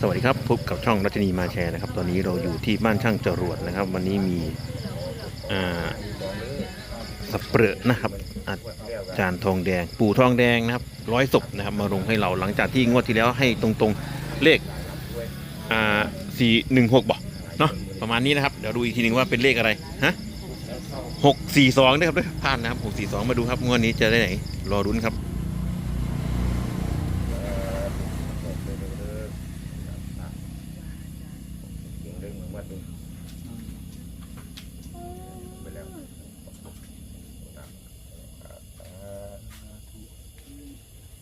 สวัสดีครับพบกับช่องรัชนีมาแชร์นะครับ ตอนนี้เราอยู่ที่บ้านช่างจรวดนะครับ วันนี้มีสับเปลือนะครับอาจารย์ทองแดง ปู่ทองแดงนะครับร้อยศพนะครับ มาลงให้เราหลังจากที่งวดที่แล้วให้ตรงๆเลขสี่หนึ่งหกบอกเนาะประมาณนี้นะครับเดี๋ยวดูอีกทีหนึ่งว่าเป็นเลขอะไรฮะหกสี่สองนะครับด้วยพลาดนะครับหกสี่สองมาดูครับงวดนี้จะได้ไหนรอรุ้นครับ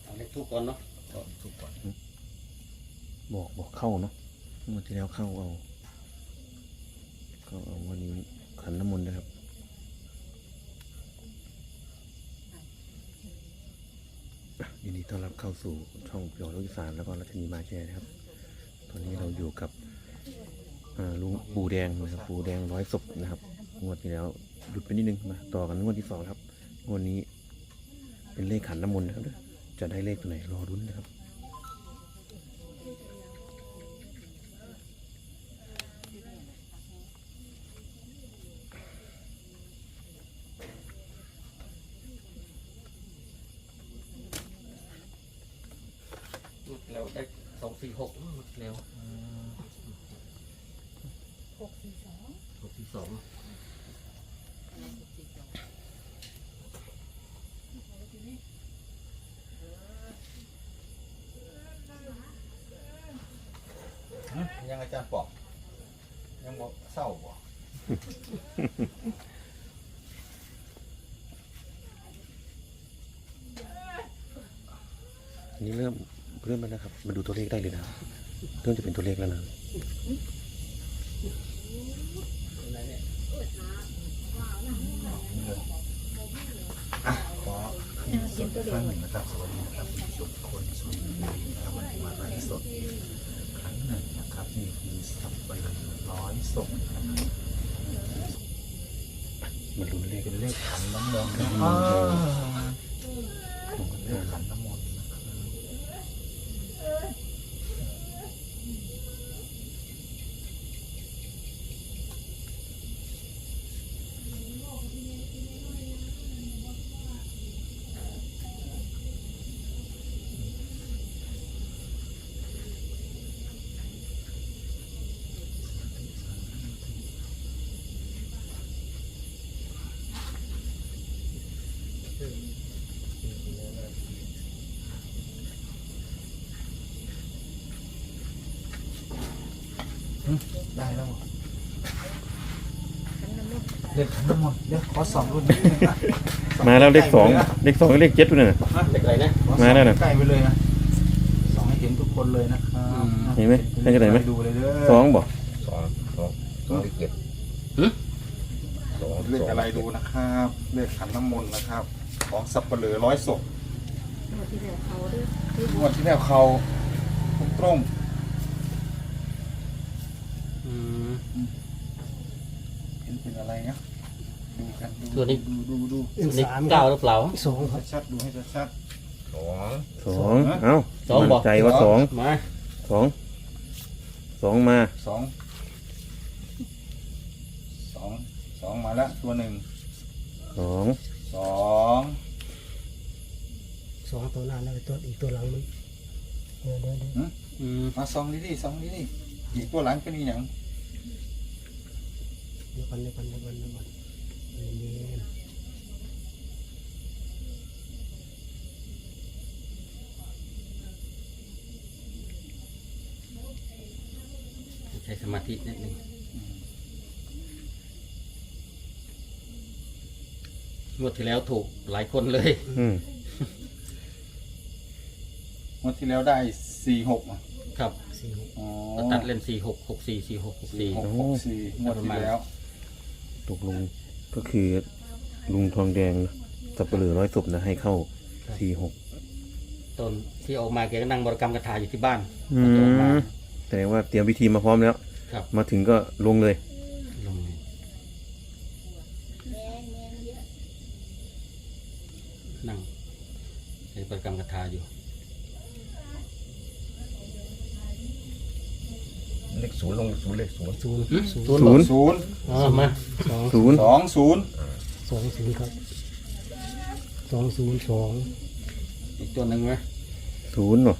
เอาเลขทูกก่อนเนาะบอกบอกเข้าเนาะงวดที่แล้วเข้าเอาก็เอาวันนี้ขันน้ำมนต์นะครับอะยินดีต้อนรับเข้าสู่ช่องเปียวลูกอีสานแล้วก็รัชนีมาแชร์นะครับ ตอนนี้เราอยู่กับอ่า ลุงปูแดงนะครับปูแดงร้อยศพนะครับงวดที่แล้วหยุดไปนิดนึงมาต่อกันงวดที่สองครับงวดนี้เป็นเลขขันน้ำมนต์นะครับจะได้เลขตัวไหนรอรุ้นนะครับ แล้วได้สองสี่หกแล้ว หกสี่สอง หกสี่สอง ยังอาจารย์ปอกยังบอกเศร้าบ่อันนี้เริ่มเริ่มแล้วนะครับมาดูตัวเลขได้เลยนะเริ่มจะเป็นตัวเลขแล้วนะขอขึ้นสดครั้งหนึ่งนะครับสวัสดีนะครับคุณผู้ชมทุกคนสวัสดีนะครับวันนี้มาไลฟ์สด ครั้งหนึ่งนะครับนี่คือสับไปร้อยศพนะครับมาลุ้นเลขเป็นเลขขันน้ำมนต์นะครับเลขขันน้ำ แล้วบ่เลขขันน้ำมนต์เดี๋ยวขอสองรุ่นนี้มาแล้วเลขสองเลขสองกับเลขเจ็ดด้วยนะเลขอะไรนะ ขอมาแล้วนะใกล้ไปเลยนะสองให้เห็นทุกคนเลยนะครับเห็นไหมให้กันไหนไหมดูเลยเด้อสองบอกสองสองสองเจ็ดสองเลขอะไรดูนะครับเลขขันน้ำมนต์นะครับ ของสับปะเหลือร้อยศพหมดที่เหลือเขาด้วยงวดที่แล้วเขาตรง ตัวนี้ดูดูดูตัวนี้เก้าหรือเปล่าให้ชัดๆดูให้ชัดสองสองเอ้าสองมั่บอกนใจว่าสองมาสองสองมาๆสองสองสองมาแล้วตัวหนึ่งสองสองสองตัวหน้าแล้วตัวอีกตัวหลังมันเดี๋ยวเดี๋ยวเดี๋ยวอืมมาสองนี่ดิสองนี่ดิอีกตัวหลังเป็นอีหยังเดี๋ยวกันเดี๋ยวกันเดี๋ยวกันเดี๋ยวกันเย็น ใช้สมาธินิดนึงงวดที่แล้วถูกหลายคนเลย อืมงวดที่แล้วได้สี่หกอะครับสี่หกอ๋อก็ตัดเล่นสี่หกหกสี่สี่หกหกสี่หกหกสี่งวดที่แล้ว ตกลง ก็คือลุงทองแดงสับปะเหลือร้อยศพนะให้เข้าสี่หกตอนที่ออกมาแกก็นั่งบริกรรมคาถาอยู่ที่บ้านอืตอนที่ออกมามแสดงว่าเตรียมวิธีมาพร้อมแล้ว ครับมาถึงก็ลงเลย ลงนั่งใช้บริกรรมคาถาอยู่ ศูนย์ลงศูนย์เลยศูนย์ศูนย์ศูนย์ศูนย์ศูนย์ศูนย์อ๋อมาสองศูนย์สองศูนย์สองศูนย์ครับสองศูนย์สองอีกตัวหนึ่งไหมศูนย์เนาะ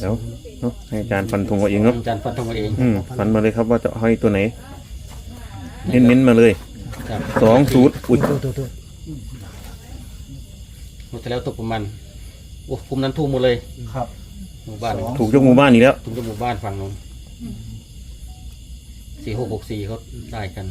เดี๋ยวเนาะให้อาจารย์ฟันธงเอาเองเนาะอาจารย์ฟันธงเอาเองอืมฟันมาเลยครับว่าจะให้ตัวไหนเน้นๆมาเลยครับสองศูนย์อุ้ยตัวตัวตัวหมดแล้วตกประมาณโอ้คุมนั้นทุ่มหมดเลยครับ หมู่บ้านสอง ถูกยกหมู่บ้านอีกแล้วทุ่มกับหมู่บ้านฝั่งนู้นสี่หกหกสี่เขาได้กัน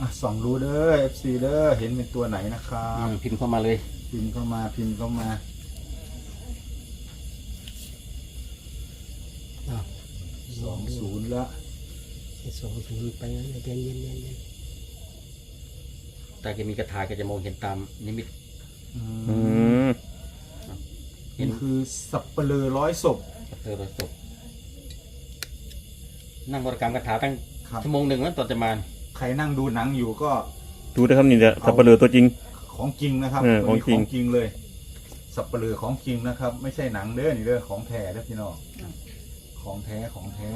อะสองรู้เด้อ FC เด้อ เห็นเป็นตัวไหนนะครัอืบมพิมพ์เข้ามาเลย พิมพ์เข้ามาพิมพ์เข้ามา อ้าว สองศูนย์ละ สองศูนย์ไปงั้นเย็นเย็นเย็นเย็นแต่แกมีกระถาแกจะมองเห็นตามนิมิตอือืมเห็นคือสับเปลือร้อยศพสับเธอประสบนั่งบริกรรมคาถาตั้งครับชั่วโมงหนึ่งแล้วตอนจะมาใครนั่งดูหนังอยู่ก็ ดูนะครับนี่จะสับเปลือตัวจริง ของจริงนะครับของจริงของจริงเลยสับเปลือของจริงนะครับ ไม่ใช่หนังเด้อนี่เด้อของแท้เด้อพี่น้องของแท้ของแท้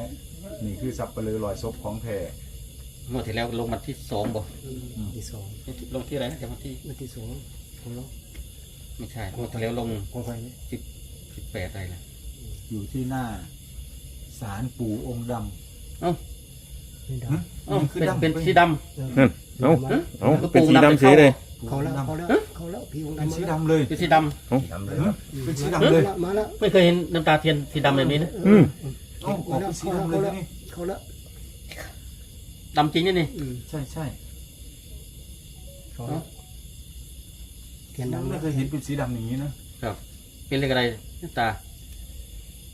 นี่คือสับเปลือลอยศพของแท้เมื่อที่แล้วลงมาที่สองบ่ที่สองลงที่อะไรนะจะมาที่มาที่สองของเราไม่ใช่เมื่อที่แล้วลงของใครเนี่ยสิบสิบแปดอะไรนะอยู่ที่หน้าศาลปู่องค์ดำเอ้าไม่ได้หึเอ้ามันคือเป็นดำเป็นไปสีดนั่นเอ้าเอาเป็นสีดำเสียเลยเขาแล้วเขาแล้วเขาแล้วพี่องค์เป็นดำสีดำเลยำเป็นสีดสีดำเลยครับ เป็นสีดำเลย มาแล้วำไม่เคยเห็นน้ำตาเทียนสีดำแบบนี้นะ อืม เอ้าออกเป็นสีดำเลยนี่เขาแล้วดำจริงนี่นี่อืมใช่ใช่เขาแล้วเทียนดำไม่เคยเห็นเป็นสีดำอย่างนี้นะครับ เป็นเลขอะไรน้ำตา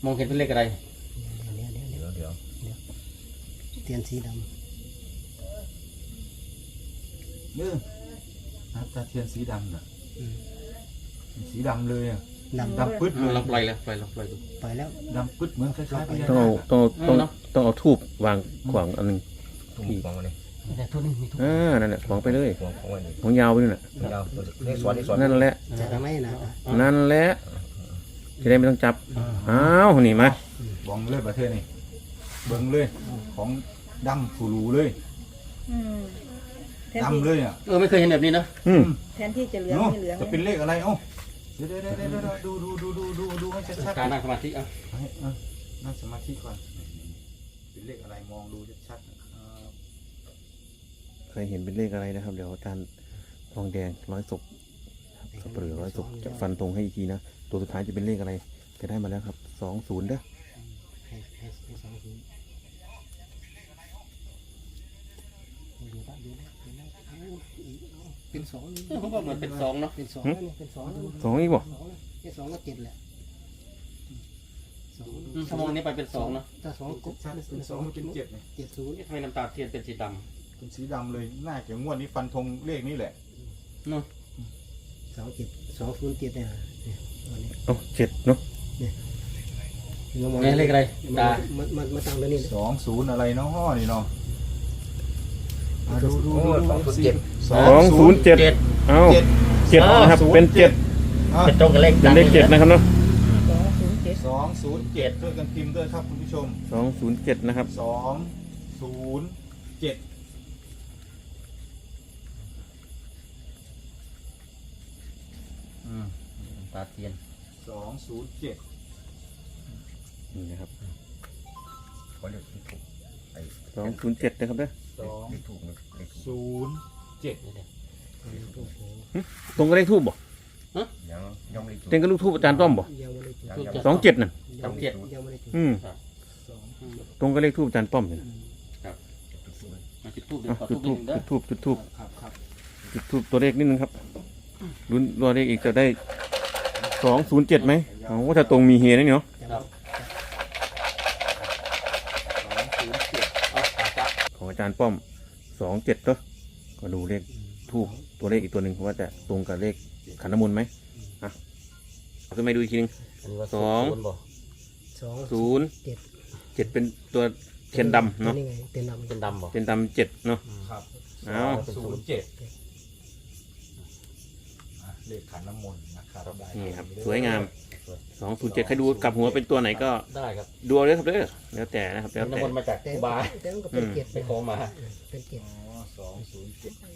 มองเห็นเป็นเลขอะไรเดี๋ยวเดี๋ยวเดี๋ยวเดี๋ยวเดี๋ยวเทียนสีดเออน้ำตาเทียนสีดำน่ะำอืมเป็นสีดำเลยอะ ดำดำปึ๊ดเลยลองปล่อยเลยปล่อยลองปล่อยดูไปแล้วดำปึ๊ดเหมือนคล้ายๆพญาต้องนาเอาคอะต้องเอาต้องเนอะต้องเอาทูบวางขวางอันหนึงตุ้มฟองมาเลยแต่ทุกนี่มีทุกอ่านั่นแหละขวางไปเลยฟองฟองไว้เลยของยาวไปนู่นน่ะยาวเลขสวนเลขสวนนั่นแหละจะทำไมนะนั่นแหละจะได้ไม่ต้องจับอ้าวนี่มาบองเลยประเทศนี่เบิ้งเลยของดำฟูรูเลยอืมแทนที่ดำเลยอะเออไม่เคยเห็นแบบนี้นะอืมแทนที่จะเหลืองเนาะไม่เหลืองจะเป็นเลขอะไรเอ้า เดี๋ยวเดี๋ยวเดี๋ยวเดี๋ยวดูดูดูดูดูดูให้ชัดๆการนั่งสมาธิอะนั่งสมาธิก่อนเป็นเลขอะไรมองดูชัดๆนะครับเคยเห็นเป็นเลขอะไรนะครับ เดี๋ยวอาจารย์ทองแดงร้อยศพสับเปลือร้อยศพจะฟันตรงให้อีกทีนะตัวสุดท้ายจะเป็นเลขอะไรจะได้มาแล้วครับสองศูนย์เด้อให้ให้ให้สองศูนย์ดูละดูละดูละเอาอีก เอาเป็นสองนี่เออผมว่ามันเป็นสองเนาะเป็นสองแล้วนี่เป็นสองแล้วสองอีกบ่สองแล้วเป็นสองก็เจ็ดแหละสองอืมถ้ามองนี้ไปเป็นสองเนาะถ้าสองกบชัดๆเป็นสองเป็นเจ็ดเนี่ยเจ็ดศูนย์ทำไมน้ำตาเทียนเป็นสีดเป็นสีดำเลยน่าจะงวดนี้ฟันธงเลขนี้แหละำเนาะสองเจ็ดสองศูนย์เจ็ดเนี่ยเนี่ยวันนี้เอาเจ็ดเนาะนี่เลขอะไรตา มันมันมาตั้งแล้วนี่สองศูนย์อะไรเนาะนี่เนาะอะ ดูดูโอ้ดูสองศูนย์เจ็ดสองศูนย์เจ็ดเจ็ดเอาเจ็ดเจ็ดนะครับศูนย์เป็นเจ็ดอะเป็นตรงกับเลขเป็นเลขเจ็ดนะครับเนาะสองศูนย์เจ็ดสองศูนย์เจ็ดด้วยกันพิมพ์ด้วยครับคุณผู้ชมสองศูนย์เจ็ดนะครับสองศูนย์เจ็ดอืมน้ำตาเทียนสองศูนย์เจ็ดนี่นะครับเขาเรียกเลขถูก ไอ้สองศูนย์เจ็ดนะครับเด้อสองเลขถูกนะเลขถูกศูนย์เจ็ดนี่เด็กตรงกับเลขทูบบ่ยังยังไม่ได้ถูกเต็งกับลูกทูบอาจารย์ต้อมบ่ยังไม่ได้จุดยังยังสองเจ็ดน่ะยังไม่ได้ยังไม่ได้จุดอืมสองตรงกับเลขทูบอาจารย์ป้อมเนี่ยมาจุดทูบเดี๋ยอะวขอจุทูดบทูนิบดนึงเด้อจุดทูบจุดทูบครับครับจุดทูบตัวเลขนิดนึงครับลุ้นตัวเลขอีกจะได้สองศูนย์เจ็ดไหมเอาว่าถ้าตรงมีเฮนะเนาะ ครับ สองศูนย์เจ็ด เอาตาจับ ข องอาจารย์ป้อมสองเจ็ดก็ก็ดูเลขทูบตัวเลขอีกตัวหนึ่งว่าจะตรงกับเลขขันน้ำมนต์ไหมอะเอาขึ้นมาดูอีกทีหนึงอันนี้ว่าสองศูนย์บ่สองศูนย์เจ็ดเจ็ดเป็นตัวเทียนดำเนาะนี่ไงเต็นดำเป็นดำบ่เทียนดำเจ็ดเนาะ ครับเอา ศูนย์เจ็ดเลขขันน้ำมนต์นะครับได้นี่ครับเด้อสวยงาม สองศูนย์เจ็ดใครดูกลับหัวเป็นตัวไหนก็ได้ครับดูเอาเลยครับเด้อแล้วแต่นะครับแล้วน้ำแต่มนต์มาจากแต่ครูบาแต่มันก็เป็นเกียรติไปขอมาเป็นเกียรติอ๋อสองศูนย์เจ็ดนั่ง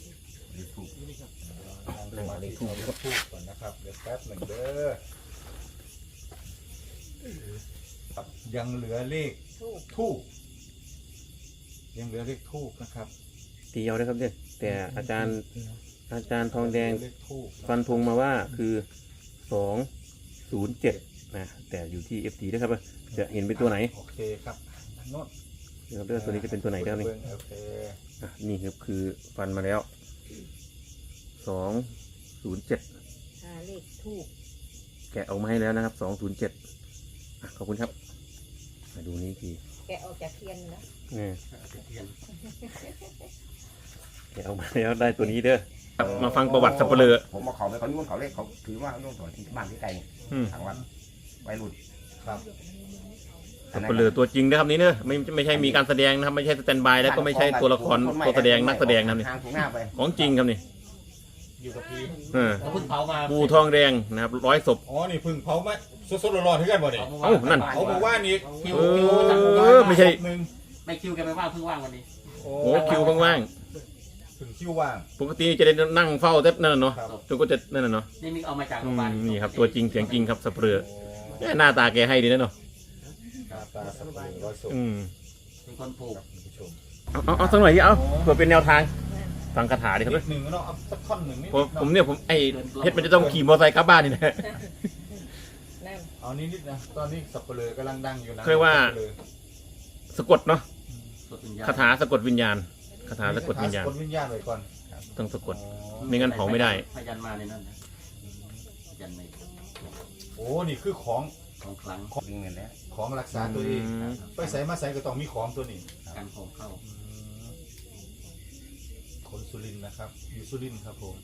เลขทูบครับทูบก่อนนะครับเดี๋ยวแป๊บหนึ่งเด้อครับยังเหลือเลขทูบยังเหลือเลขทูบนะครับตีเอาเลยครับเด้อแต่อาจารย์อาจารย์ทองแดงเลขทูบฟันธงมาว่าคือสอง ศูนย์เจ็ดนะแต่อยู่ที่ FT นะครับว่าจะเห็นเป็นตัวไหนโอเคครับโน้ตเดี๋ยวครับเด้อตัวนี้จะเป็นตัวไหนครับนี่โอเคอะนี่ครับคือฟันมาแล้วสองศูนย์เจ็ดอ่าเลขทูบแกะออกมาให้แล้วนะครับสองศูนย์เจ็ดขอบคุณครับมาดูนี่ทีแกะออกจากเทียนนะนี่แกะออกมาแล้วได้ตัวนี้เด้อครับมาฟังประวัติสับเปลือผมมาเขาไปเขานุ่นเขาเล็กเขาถือว่านุ่นถอนที่บ้านที่ไกลอืมทางวัดวัยรุ่นครับสับเปลือตัวจริงนะครับนี่เนอะไม่ไม่ใช่มีการแสดงนะครับไม่ใช่สแตนบายแล้วก็ไม่ใช่ตัวละครตัวแสดงนักแสดงนะครับนี่ทางถูกหน้าไปของจริงครับนี่อยู่กับพี่เออเขาเพิ่งเผามาปูทองแดงนะครับร้อยศพอ๋อนี่เพึ่งเผาไหมสดๆร้อนๆที่กันบ่เนี่ยเผาเมื่อวานเอ้านั่นเขาบอกว่านี่คิวเอคิวจากอไม่ใช่หนึ่งไม่คิวแกไม่ว่างเพิ่งว่างวันนี้โอ้โอ้คิวว่าง ถึงคิวว่างๆปกติจะได้นั่งเฝ้าแต่นั่นน่ะเนาะครับ จนก็จะนั่นน่ะเนาะนี่มีเอามาจากโรอืงพยาบาลมนี่ครับตัวจริงเสียงจริงครับสับเปลือโอ้เอ้ยหน้าตาแกให้ดีนะเนาะหน้าตาสับปะรดร้อยศพอืมเป็นคนผูกครับคุณผู้ชมเอาเอาเอาสักหน่อยที่เอาเพื่อเป็นแนวทางฟังคาถาดิครับนิดหนึ่งเนาะเอาสักท่อนหนึ่งนิดผมผมเนี่ยผมไอ้เพชรมันจะต้องขี่มอเตอร์ไซค์กลับบ้านนี่นะ นั่นเอานิดนิดๆนะตอนนี้สับปะเลอกำลังดังอยู่นะเรียกว่า สับปะเลอสะกดเนาะสดวิญญาณคาถาสะกดวิญญาณ คาถาสะกดวิญญาณ สะกดวิญญาณไว้ก่อนต้องสะกด อ๋อไม่งั้นเผาไม่ได้ พยันมาในนั้นนะพยันในโอ้นี่คือของของคลังลิงเงินแล้วของรักษาตัวเองอืม ไปใส่มาใส่ก็ต้องมีของตัวนี้การของเข้าคนสุรินทร์นะครับอยู่สุรินทร์ครับผม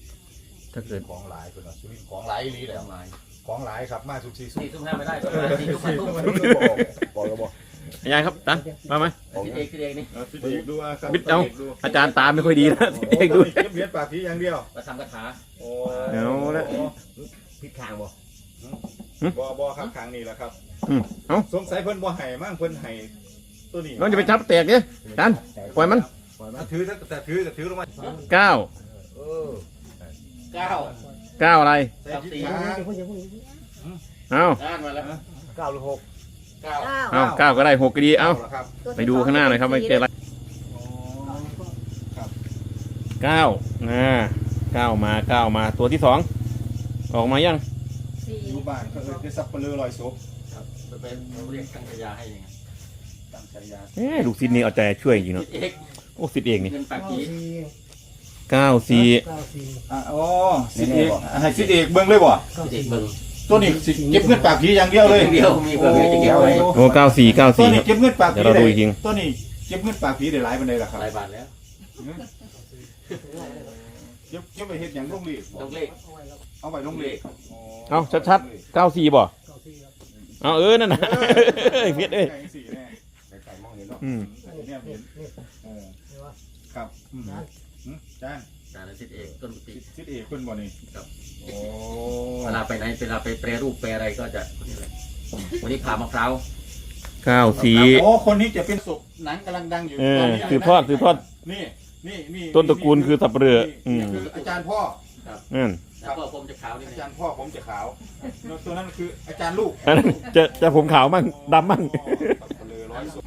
ถ้าเกิด ของหลายคนว่าสุรินทร์ของหลายอีหลีแหละทำลายของหลายครับมาสุกซีสุสี่กทุ่มห้าไม่ได้ประมาณสี่ทุ่มห้าทุ่มบอกบอกแล้วบอก ยายครับตันมาไหมสิเอกสิเอกนี่สิเอกดูอะครับบิดเอาอาจารย์ตาไม่ค่อยดีนะโอ้เด็กตัดูวนี้เก็บเหรียญปากผีอย่างเดียวมาทำคาถาโอ้เอาละ พิษทางบ่บ่ครับครั้งนี้แหละครับ อืมเอ้าสงสัยเพิ่นบ่ให้มั่งเพิ่นให้ตัวนี้น้องจะไปจับแตกเนี่ยตันปล่อยมันถือถ้าแต่ถือแต่ถือลงมาเก้าเออเก้าเก้าอะไรใส่ทิศทางเอ้าด้านมาแล้วเก้าหรือหก เก้าเก้าเอ้าเก้าก็ได้หกก็ดีเอ้าละครับตัวที่ไปดูข้างหน้าหน่อยครับไม่เจออะไรอ๋อครับเก้าอ่าเก้ามาเก้ามาตัวที่สองออกมายังสี่อยู่บ้านก็เอิ้นได้สับปะเลอลอยศพครับไปเป็นเรียกตั้งฉายาให้ยังไงตั้งฉายาเอ้ยลูกศิษย์นี่เอาใจช่วยจริงสิเนาะเอกโอ้ศิษย์เองนี่เงินปากผีเก้าสี่เก้าสี่อะอ๋อสิเอกให้สิเอกเบิ่งเลยบ่สิเอกเบิ่ง ตัวนี้สิเก็บเงินปากผีอย่างเดียวเลยเดียวมีเบอร์เดียวจะเก็บไว้โอ้เก้าสี่เก้าตัวสี่คนี้รับ เก็บเงินปากผีเดี๋ยวเราดูอีกที ตัวนี้เก็บเงินปากผีได้หลายปานใดล่ะครับหลายบาทแล้วเก็บเก็บไปเฮ็ดหยังลงรีบต้องเลขเอาไว้ลงรีบเอาชัดๆเก้าสี่บ่เอาเออนั่นน่ะเอ้ยเพชรเอ้ยใกล้สี่แน่ไก่มองเห็นเนาะอืมเนี่ยเห็นเออครับอืมอืมจาน จานสิเอกต้นกุฏิสิเอกเพิ่นบ่นี่ครับโอ้เวลาไปไหนเวลาไปแปรรูปแปรอะไรก็จะคนนี้แหละวันนี้ผ่ามะพร้าวเก้าสี่โอ้คนนี้จะเป็นศพหนังกำลังดังอยู่เออตนนี้สืบทอดสืบทอด นี่นี่นี่ต้นตระกูลคือสับเปลืออืนี่มคืออาจารย์พ่อ นั่นแล้วก็ผมจะขาวนี่อานะจารย์พ่อผมจะขาวแล้วตัวนั้นคืออาจารย์ลูกอันนั้นจะจะผมขาวมั่งดำมั่งอ๋อสับปะเลอร้อยศพ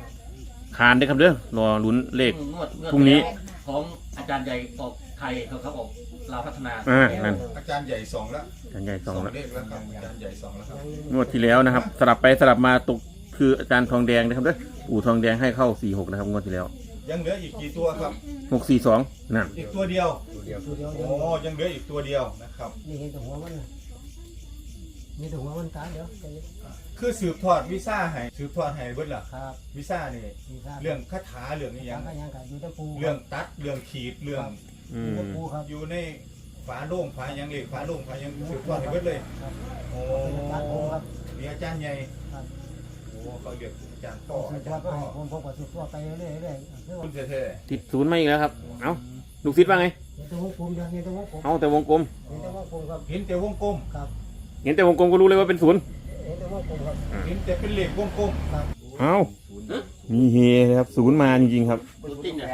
คานได้อครับเด้อรอลุ้นเลขงวดงวดพรุ่งนี้ ของอาจารย์ใหญ่ออกไทยเขาเขาออกลาวพัฒนาอ่านั่นอาจารย์ใหญ่สองแล้วอาจารย์ใหญ่สองแล้วเลขแล้วครับอาจารย์ใหญ่สองแล้วครับงวดที่แล้วนะครับ สลับไปสลับมาตกคืออาจารย์ทองแดงนะครับเด้อปู่ทองแดงให้เข้าสี่หกนะครับงวดที่แล้วยังเหลืออีกกี่ตัวครับ หกสี่สองนั่นอีกตัวเดียวตัวเดียวโอ้ยังเหลืออีกตัวเดียวนะครับ นี่เห็นแต่หัวมันน่ะมีแต่หัวมันตายเดี๋ยวใจเย็นคือสืบทอดวิซ่าให้สืบทอดให้เบิดล่ะครับวิซ่านี่มีทราบเรื่องคาถาเรื่องนี้ยัยังงก็ยังกันอยู่แต่ปูเรื่องตัดเรื่องขีดเรื่อง อือยู่มแต่ปูครับ อยู่ในฝาโล่งฝายังเหล็กฝาโล่งฝายังสืบทอดให้เบิดเลยครับโอ้ตัดปูครับ มีอาจารย์ใหญ่ครับโอ้เขาเรียกอาจารย์พ่อสือาบทจาอรดย์มาพ่อให้ผมผมก็สืบทอดไปเรื่อยๆเรื่อยๆคือคุว่าณเท่ติดศูนย์มาอีกแล้วครับ เอ้าลูกศิษย์ว่าไงๆเห็นแต่วงกลมอย่างเห็นแต่วงกลมเอาแต่วงกลม เห็นแต่วงกลมครับเห็นแต่วงกลมครับเห็นแต่วงกลมก็รู้เลยว่าเป็นศูนย์ เห็นแต่วงกลมครับเห็นแต่เป็นเหล็กวงกลม ครับ เอามีเฮนะครับ ศูนย์มาจริงๆครับ ตัวจริงอะ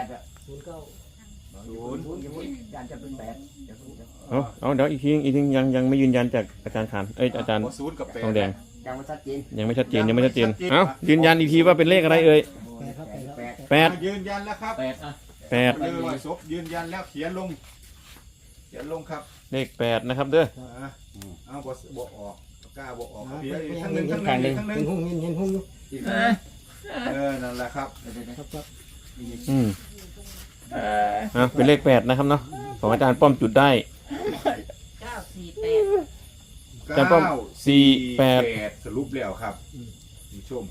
ศูนย์เก้าศูนย์ศูนย์ยังไม่ยันจะเป็นแปดเดี๋ยวศูนย์จะเอาเอาเดี๋ยวอีกทีอีกทียังยังไม่ยืนยันจากอาจารย์ขานเอ้ยอาจารย์อ๋อศูนย์กับแปดทองแดงยังไม่ชัดเจนยังไม่ชัดเจนยังไม่ชัดเจนเอ้ายืนยันอีกทีว่าเป็นเลขอะไรเอ่ยแปดครับแปดครับแปดแปดอะยืนยันแล้วครับแปดอะแปดเลยลอยศพยืนยันแล้วเขียนลง เขียนลงครับเลขแปดนะครับเด้ออะเอาบบอกออกกล้าบอกออกอ่าเดี๋ยวเป็นทั้งหนึ่งเป็ทั้นงหนึ่งทั้งหเห็นึ่นงหุ่งเห็นเห็นหุ่งอยู่เออนั่นแหละครับ ครับครับ อืมอะเป็นเลขแปดนะครับเนาะของอาจารย์ป้อมจุดได้ เก้าสี่แปดอาจารย์ป้อมสี่แปด สรุปแล้วครับผู้ชม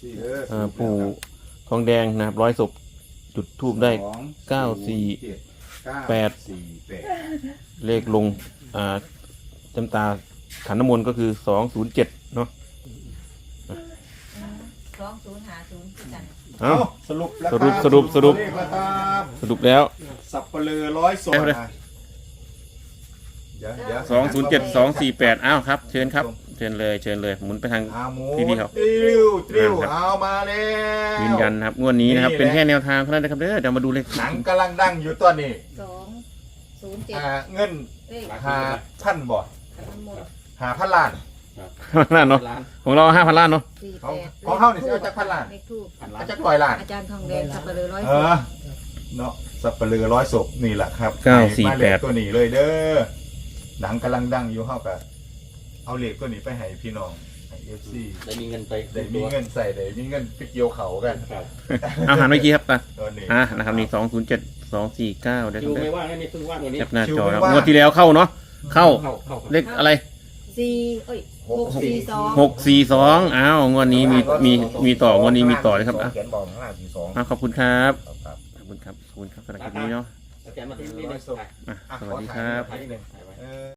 สี่เด้ออ่าปู่ทองแดงนะครับร้อยศพจุดทูบได้ สองเก้าสี่เจ็ดเก้าแปด สี่แปดเลขลงอ่าจำตาขันน้ำมนต์ก็คือสองศูนย์เจ็ดเนาะสองศูนย์หาศูนย์คือกัน เอา สรุปแล้วสรุปคบสรุปสรุปเลขแล้วครับสรุปแล้ว สับเปลือร้อยศพเอาเลยนะเดี๋ยวเดี๋ยวสองศูนย์เจ็ดสองสี่แปดอ้าวครับ เชิญครับ เชิญเลย เชิญเลย หมุนไปทาง อาหมูพี่พี่เขาตริวตริวครับเอามาแล้ว ยืนยันนะครับ งวดนี้นะครับ นี่แหละ เป็นแค่แนวทางเท่านั้นนะครับเด้อเดี๋ยวมาดูเลขหนังกำลังดังอยู่ตอนนี้สองศูนย์เจ็ดอ่าเงินเลขหาพันบ่ทั้งหมดหาพันล้าน ล้านเนาะล้านของเราห้าพันล้านเนาะสี่ของแปดของเขานี่สิเอาจากพันล้านเลขทูบพันล้าอานจจะปล่อยล้าน อาจารย์ทองแดงสับปะเลอร้อยเอศพอเนาะสับเปลือร้อยศพนี่แหละครับเก้าสี่มเลแปขดตัวนี้เลยเด้อหนังกำลังดังอยู่เฮากับเอาเหล็กตัวนี้ไปให้พี่น้องให้เอฟซีได้มีเงินไปได้มีเงินใส่ได้มีเงินไปเกี่ยวเขากันครับเอาหันเมื่อกี้ครับไปตอนนี้ อะนะครับนี่สองศูนย์เจ็ดสองสี่เก้าได้คคิรัวบเด้ไม่อว่างนะนี่เพิ่งว่างวันนี้แคปหน้าคิวจอไม่ครับว่างงวดที่แล้วเข้าเนาะเข้าเข้าเข้าเลขอะไร สี่เอ้ยหกสี่สองหกสี่สองอ้าวงวดนี้มีมีมีต่องวดนี้มีต่อเลยครับอะเขียนบอกข้างล่างสี่สองอะขอบคุณครับครับขอบคุณครับ ขอบคุณครับสำหรับคลิปนี้เนาะอาจารย์มาที่นี่นี่อะสวัสดีครับ ถ่ายนิดหนึ่งถ่ายไว้เออ